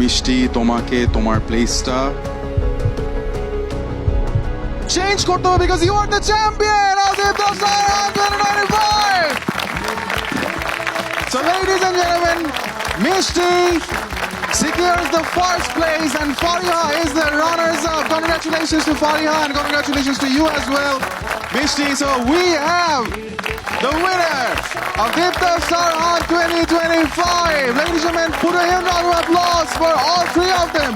মিষ্টি তোমাকে তোমার প্লেসটা চেঞ্জ করতে হবে because you are the champion 195 So ladies and gentlemen, Mishti secures the first place and Fariha is the runners up. Congratulations to Fariha and congratulations to you as well, Mishti. So we have the winner of Deepta Sarhan 20 five. Ladies and gentlemen, put a hand round of applause for all three of them.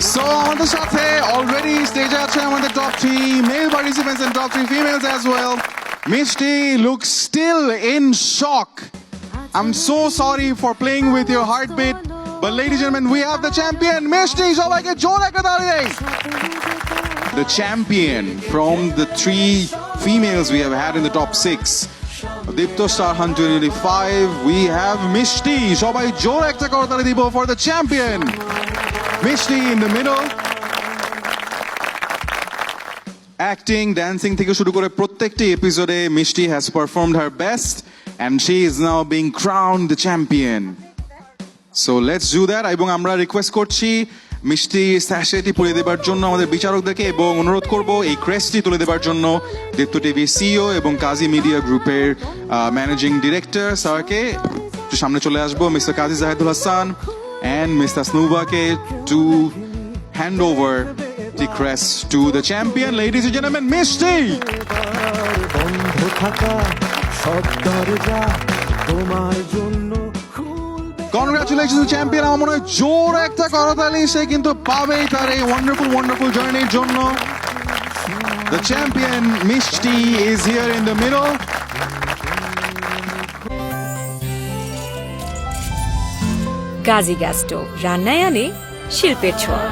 So on the আমাদের already stage স্টেজে আছে the top three male participants and top three females as well. Misty looks still in shock. I'm so sorry for playing with your heartbeat, but ladies and gentlemen, we have the champion, Misty. So like a Joe The champion from the three females we have had in the top six Dipto Star Hunt 2025 we have Mishti সবাই জোর একটা করতালি দিব for the champion Mishti in the middle. Acting dancing থেকে শুরু করে প্রত্যেকটি এপিসোডে Mishti has performed her best and she is now being crown the champion so let's do that এবং আমরা রিকোয়েস্ট করছি মিষ্টি স্যাশেটি পরিয়ে দেবার জন্য আমাদের বিচারকদেরকে এবং অনুরোধ করব এই ক্রেস্টটি তুলে দেবার জন্য দীপ্ত টিভি সিও এবং কাজী মিডিয়া গ্রুপের ম্যানেজিং ডিরেক্টর স্যারকে সামনে চলে আসব mister Kazi Zahedul Hasan and mister স্নুবাকে to hand over champion, ladies and gentlemen, Misty. বন্ধ থাকা সব দরজা তোমার জন্য to champion. আমার মনে হয় জোর একটা করতালি সে কিন্তু পাবেই তার এই ওয়ান্ডারফুল ওয়ান্ডারফুল জার্নির জন্য The champion Mishti is here in the middle. Gazi gas stove রান্নায় আনে শিল্পের ছোঁয়া